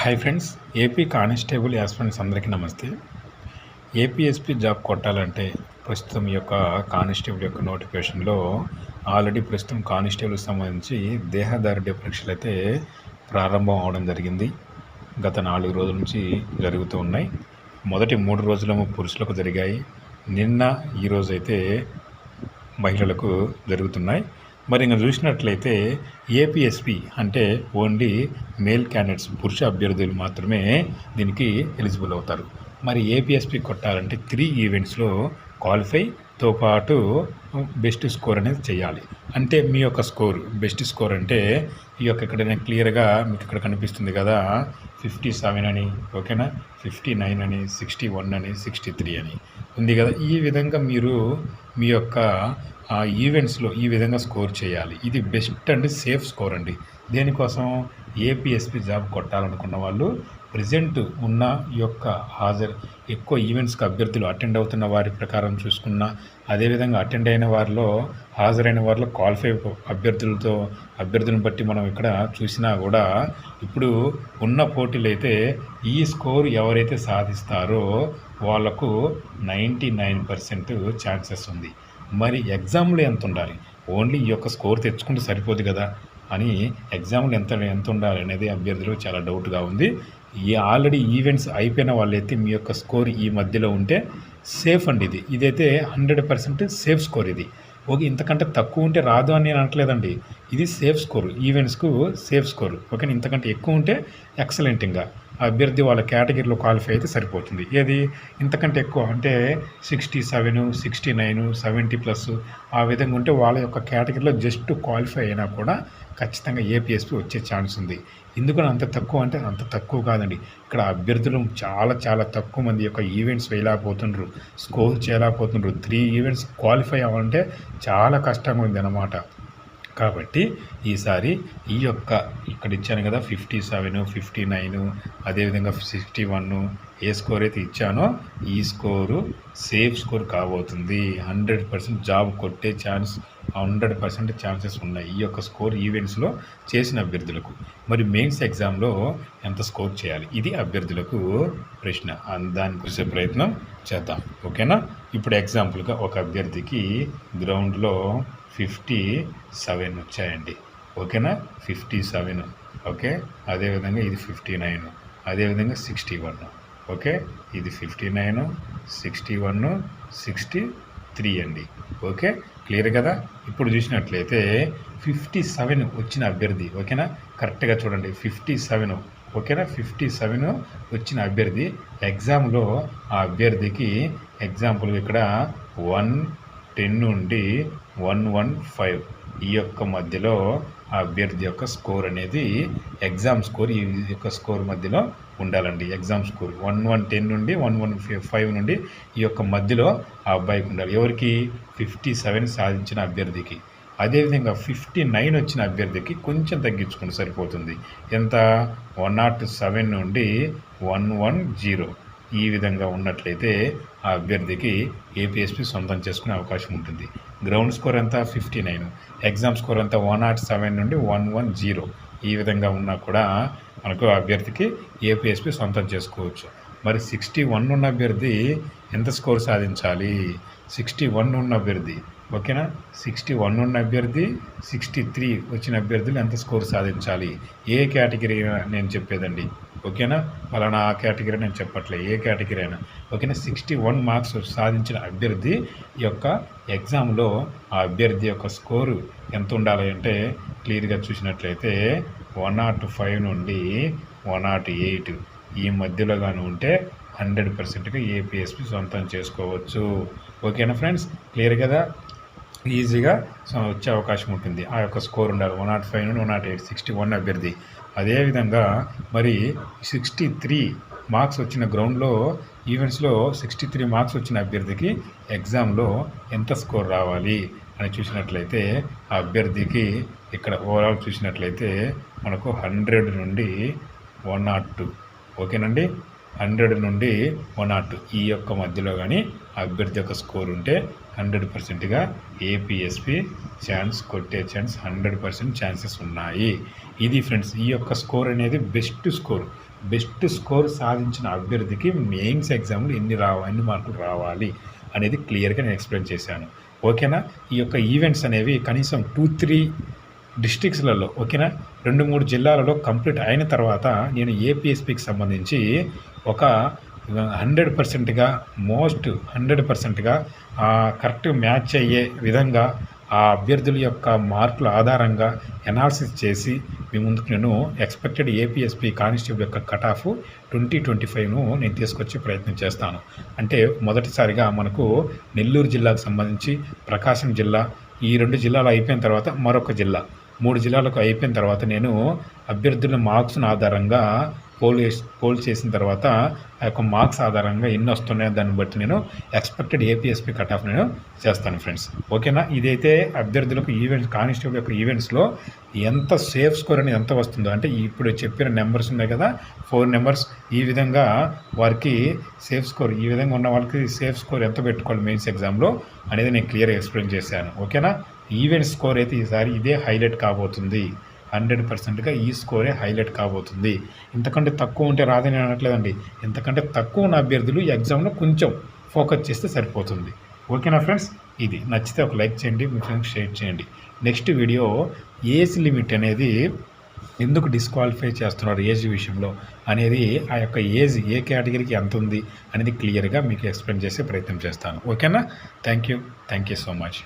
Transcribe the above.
Hi friends AP constable aspirants అందరికీ నమస్తే. APSP job కొట్టాలంటే ప్రస్తుతం యొక్క కానిస్టేబుల్ యొక్క నోటిఫికేషన్లో ఆల్రెడీ ప్రస్తుతం కానిస్టేబుల్కి సంబంధించి దేహదారుడ్య పరీక్షలు అయితే ప్రారంభం అవడం జరిగింది. గత నాలుగు రోజుల నుంచి జరుగుతూ ఉన్నాయి. మొదటి మూడు రోజులేమో పురుషులకు జరిగాయి. నిన్న ఈరోజైతే మహిళలకు జరుగుతున్నాయి. మరి ఇంకా చూసినట్లయితే ఏపీఎస్పి అంటే ఓన్లీ మేల్ క్యాండిడేట్స్ పురుష అభ్యర్థులు మాత్రమే దీనికి ఎలిజిబుల్ అవుతారు. మరి ఏపీఎస్పి కొట్టాలంటే త్రీ ఈవెంట్స్లో క్వాలిఫై తో పాటు బెస్ట్ స్కోర్ అనేది చేయాలి. అంటే మీ యొక్క స్కోర్ బెస్ట్ స్కోర్ అంటే ఈ యొక్క ఇక్కడ క్లియర్గా మీకు ఇక్కడ కనిపిస్తుంది కదా ఫిఫ్టీ సెవెన్ అని ఓకేనా? ఫిఫ్టీ నైన్ అని సిక్స్టీ వన్ అని సిక్స్టీ త్రీ అని. ఉంది కదా? ఈ విధంగా మీరు మీ యొక్క ఈవెంట్స్లో ఈ విధంగా స్కోర్ చేయాలి. ఇది బెస్ట్ అండి సేఫ్ స్కోర్ అండి. దేనికోసం? ఏపీఎస్పి జాబ్ కొట్టాలనుకున్న వాళ్ళు ప్రజెంట్ ఉన్న యొక్క హాజరు ఎక్కువ ఈవెంట్స్కి అభ్యర్థులు అటెండ్ అవుతున్న వారి ప్రకారం చూసుకున్న అదేవిధంగా అటెండ్ అయిన వారిలో హాజరైన వారిలో క్వాలిఫై అభ్యర్థులతో అభ్యర్థులను బట్టి మనం ఇక్కడ చూసినా కూడా ఇప్పుడు ఉన్న పోటీలు అయితే ఈ స్కోర్ ఎవరైతే సాధిస్తారో వాళ్ళకు నైంటీ నైన్ పర్సెంట్ ఛాన్సెస్ ఉంది. మరి ఎగ్జామ్లో ఎంత ఉండాలి ఓన్లీ ఈ యొక్క స్కోర్ తెచ్చుకుంటే సరిపోదు కదా. అని ఎగ్జామ్లు ఎంత ఎంత ఉండాలి అనేది అభ్యర్థులకు చాలా డౌట్గా ఉంది. ఈ ఆల్రెడీ ఈవెంట్స్ అయిపోయిన వాళ్ళైతే మీ యొక్క స్కోర్ ఈ మధ్యలో ఉంటే సేఫ్ అండి ఇది. ఇదైతే హండ్రెడ్ పర్సెంట్ సేఫ్ స్కోర్ ఇది. ఓకే ఇంతకంటే తక్కువ ఉంటే రాదు అని నేను అనట్లేదండి. ఇది సేఫ్ స్కోర్ ఈవెంట్స్కు సేఫ్ స్కోర్ ఓకే ఇంతకంటే ఎక్కువ ఉంటే ఎక్సలెంట్ ఇంకా. అభ్యర్థి వాళ్ళ కేటగిరీలో క్వాలిఫై అయితే సరిపోతుంది. ఏది? ఇంతకంటే ఎక్కువ అంటే sixty seven sixty nine seventy plus ఆ విధంగా ఉంటే వాళ్ళ యొక్క కేటగిరీలో జస్ట్ క్వాలిఫై అయినా కూడా ఖచ్చితంగా ఏపీఎస్పీ వచ్చే ఛాన్స్ ఉంది. ఎందుకని అంత తక్కువ అంటే అంత తక్కువ కాదండి. ఇక్కడ అభ్యర్థులు చాలా చాలా తక్కువ మంది యొక్క ఈవెంట్స్ వేయలేకపోతుండ్రు. స్కోర్ చేయలేకపోతుండ్రు. త్రీ ఈవెంట్స్ క్వాలిఫై అవ్వాలంటే చాలా కష్టంగా ఉంది అన్నమాట కాబట్టి ఈసారి ఈ యొక్క ఇక్కడ ఇచ్చాను కదా ఫిఫ్టీ సెవెన్ ఫిఫ్టీ నైన్ అదేవిధంగా సిక్స్టీ వన్ ఏ స్కోర్ అయితే ఇచ్చానో ఈ స్కోరు సేఫ్ స్కోర్ కాబోతుంది. హండ్రెడ్ పర్సెంట్ జాబ్ కొట్టే ఛాన్స్ హండ్రెడ్ పర్సెంట్ ఛాన్సెస్ ఉన్నాయి ఈ యొక్క స్కోర్ ఈవెంట్స్లో చేసిన అభ్యర్థులకు. మరి మెయిన్స్ ఎగ్జామ్లో ఎంత స్కోర్ చేయాలి? ఇది అభ్యర్థులకు ప్రశ్న. దాని చూసే ప్రయత్నం చేద్దాం. ఓకేనా? ఇప్పుడు ఎగ్జాంపుల్గా ఒక అభ్యర్థికి గ్రౌండ్లో ఫిఫ్టీ సెవెన్ వచ్చాయండి. ఓకేనా? Fifty seven. ఓకే? అదేవిధంగా ఇది ఫిఫ్టీ నైన్. అదేవిధంగా సిక్స్టీ వన్. ఓకే? ఇది fifty nine sixty one sixty three అండి. ఓకే? క్లియర్ కదా? ఇప్పుడు చూసినట్లయితే ఫిఫ్టీ సెవెన్ వచ్చిన అభ్యర్థి ఓకేనా? కరెక్ట్గా చూడండి. Fifty seven. ఓకేనా? ఫిఫ్టీ సెవెన్ వచ్చిన అభ్యర్థి ఎగ్జామ్లో ఆ అభ్యర్థికి ఎగ్జాంపుల్ ఇక్కడ వన్ టెన్ నుండి వన్ వన్ ఫైవ్ ఈ యొక్క మధ్యలో ఆ అభ్యర్థి యొక్క స్కోర్ అనేది ఎగ్జామ్ స్కోర్ ఈ యొక్క స్కోర్ మధ్యలో ఉండాలండి. Exam score one one ten నుండి వన్ వన్ ఫైవ్ నుండి ఈ యొక్క మధ్యలో ఆ అబ్బాయికి ఉండాలి. ఎవరికి? ఫిఫ్టీ సెవెన్ సాధించిన అభ్యర్థికి. అదేవిధంగా ఫిఫ్టీ నైన్ వచ్చిన అభ్యర్థికి కొంచెం తగ్గించుకుంటే సరిపోతుంది. ఎంత? వన్ నాట్ సెవెన్ నుండి వన్ వన్ జీరో. ఈ విధంగా ఉన్నట్లయితే ఆ అభ్యర్థికి ఏపీఎస్పీ సొంతం చేసుకునే అవకాశం ఉంటుంది. గ్రౌండ్ స్కోర్ ఎంత? Fifty nine. ఎగ్జామ్ స్కోర్ అంతా వన్ నాట్ సెవెన్ నుండి వన్ వన్ జీరో. ఈ విధంగా ఉన్నా కూడా మనకు అభ్యర్థికి ఏపీఎస్పీ సొంతం చేసుకోవచ్చు. మరి సిక్స్టీ వన్ ఉన్న అభ్యర్థి ఎంత స్కోర్ సాధించాలి? సిక్స్టీ వన్ ఉన్న అభ్యర్థి ఓకేనా? సిక్స్టీ వన్ ఉన్న అభ్యర్థి సిక్స్టీ త్రీ వచ్చిన అభ్యర్థులు ఎంత స్కోర్ సాధించాలి? ఏ కేటగిరీ? నేను చెప్పేదండి. ఓకేనా? ఫలానా ఆ కేటగిరీ నేను చెప్పట్లే ఏ కేటగిరీ అయినా. ఓకేనా? సిక్స్టీ వన్ మార్క్స్ సాధించిన అభ్యర్థి యొక్క ఎగ్జామ్లో ఆ అభ్యర్థి యొక్క స్కోరు ఎంత ఉండాలి అంటే క్లియర్గా చూసినట్లయితే వన్ నాట్ ఫైవ్ నుండి వన్ నాట్ ఎయిట్. ఈ మధ్యలో కానీ ఉంటే హండ్రెడ్ పర్సెంట్గా ఏపీఎస్పి సొంతం చేసుకోవచ్చు. ఓకేనా ఫ్రెండ్స్? క్లియర్ కదా? ఈజీగా వచ్చే అవకాశం ఉంటుంది. ఆ యొక్క స్కోర్ ఉండాలి. వన్ నాట్ ఫైవ్ నుండి one naught eight sixty one అభ్యర్థి. అదేవిధంగా మరి సిక్స్టీ త్రీ మార్క్స్ వచ్చిన గ్రౌండ్లో ఈవెంట్స్లో సిక్స్టీ త్రీ మార్క్స్ వచ్చిన అభ్యర్థికి ఎగ్జామ్లో ఎంత స్కోర్ రావాలి అని చూసినట్లయితే ఆ అభ్యర్థికి ఇక్కడ ఓవరాల్ చూసినట్లయితే మనకు హండ్రెడ్ నుండి వన్ నాట్ టూ ఓకేనండి? హండ్రెడ్ నుండి వన్ నాట్ ఈ యొక్క మధ్యలో కానీ అభ్యర్థి యొక్క స్కోర్ ఉంటే హండ్రెడ్ పర్సెంట్గా ఏపీఎస్పి ఛాన్స్ కొట్టే ఛాన్స్ హండ్రెడ్ పర్సెంట్ ఛాన్సెస్ ఉన్నాయి. ఇది ఫ్రెండ్స్ ఈ యొక్క స్కోర్ అనేది బెస్ట్ స్కోర్. బెస్ట్ స్కోర్ సాధించిన అభ్యర్థికి మెయిన్స్ ఎగ్జామ్లు ఎన్ని రావ ఎన్ని మార్కులు రావాలి అనేది క్లియర్గా నేను ఎక్స్ప్లెయిన్ చేశాను. ఓకేనా ఈ యొక్క ఈవెంట్స్ అనేవి కనీసం టూ త్రీ డిస్టిక్స్లలో ఓకేనా? రెండు మూడు జిల్లాలలో కంప్లీట్ అయిన తర్వాత నేను ఏపీఎస్పికి సంబంధించి ఒక హండ్రెడ్ పర్సెంట్గా మోస్ట్ హండ్రెడ్ పర్సెంట్గా కరెక్ట్ మ్యాచ్ అయ్యే విధంగా ఆ అభ్యర్థుల యొక్క మార్కుల ఆధారంగా ఎనాలిసిస్ చేసి మీ ముందుకు నేను ఎక్స్పెక్టెడ్ ఏపీఎస్పీ కానిస్టేబుల్ యొక్క కట్ ఆఫ్ ట్వంటీ ట్వంటీ ఫైవ్ను నేను తీసుకొచ్చే ప్రయత్నం చేస్తాను. అంటే మొదటిసారిగా మనకు నెల్లూరు జిల్లాకు సంబంధించి ప్రకాశం జిల్లా ఈ రెండు జిల్లాలు అయిపోయిన తర్వాత మరొక జిల్లా. మూడు జిల్లాలకు అయిపోయిన తర్వాత నేను అభ్యర్థుల మార్క్స్ను ఆధారంగా పోల్ చేసి పోల్ చేసిన తర్వాత ఆ యొక్క మార్క్స్ ఆధారంగా ఎన్ని వస్తున్నాయో దాన్ని బట్టి నేను ఎక్స్పెక్టెడ్ ఏపీఎస్పీ కట్ ఆఫ్ నేను చేస్తాను ఫ్రెండ్స్. ఓకేనా? ఇదైతే అభ్యర్థులకు ఈవెంట్స్ కానిస్టేబుల్ యొక్క ఈవెంట్స్లో ఎంత సేఫ్ స్కోర్ అనేది ఎంత వస్తుందో అంటే ఇప్పుడు చెప్పిన నెంబర్స్ ఉన్నాయి కదా ఫోర్ నెంబర్స్ ఈ విధంగా వారికి సేఫ్ స్కోర్ ఈ విధంగా ఉన్న వాళ్ళకి సేఫ్ స్కోర్ ఎంత పెట్టుకోవాలి మెయిన్స్ ఎగ్జామ్లో అనేది నేను క్లియర్గా ఎక్స్ప్లెయిన్ చేశాను. ఓకేనా? ఈవెంట్ స్కోర్ అయితే ఈసారి ఇదే హైలైట్ కాబోతుంది. హండ్రెడ్ పర్సెంట్గా ఈ స్కోరే హైలైట్ కాబోతుంది. ఇంతకంటే తక్కువ ఉంటే రాదని అనట్లేదండి. ఇంతకంటే తక్కువ ఉన్న అభ్యర్థులు ఎగ్జామ్లో కొంచెం ఫోకస్ చేస్తే సరిపోతుంది. ఓకేనా ఫ్రెండ్స్? ఇది నచ్చితే ఒక లైక్ చేయండి మీ ఫ్రెండ్స్ షేర్ చేయండి. నెక్స్ట్ వీడియో ఏజ్ లిమిట్ అనేది ఎందుకు డిస్క్వాలిఫై చేస్తున్నారు ఏజ్ విషయంలో అనేది ఆ యొక్క ఏజ్ ఏ కేటగిరీకి ఎంత ఉంది అనేది క్లియర్గా మీకు ఎక్స్ప్లెయిన్ చేసే ప్రయత్నం చేస్తాను. ఓకేనా? Thank you thank you so much.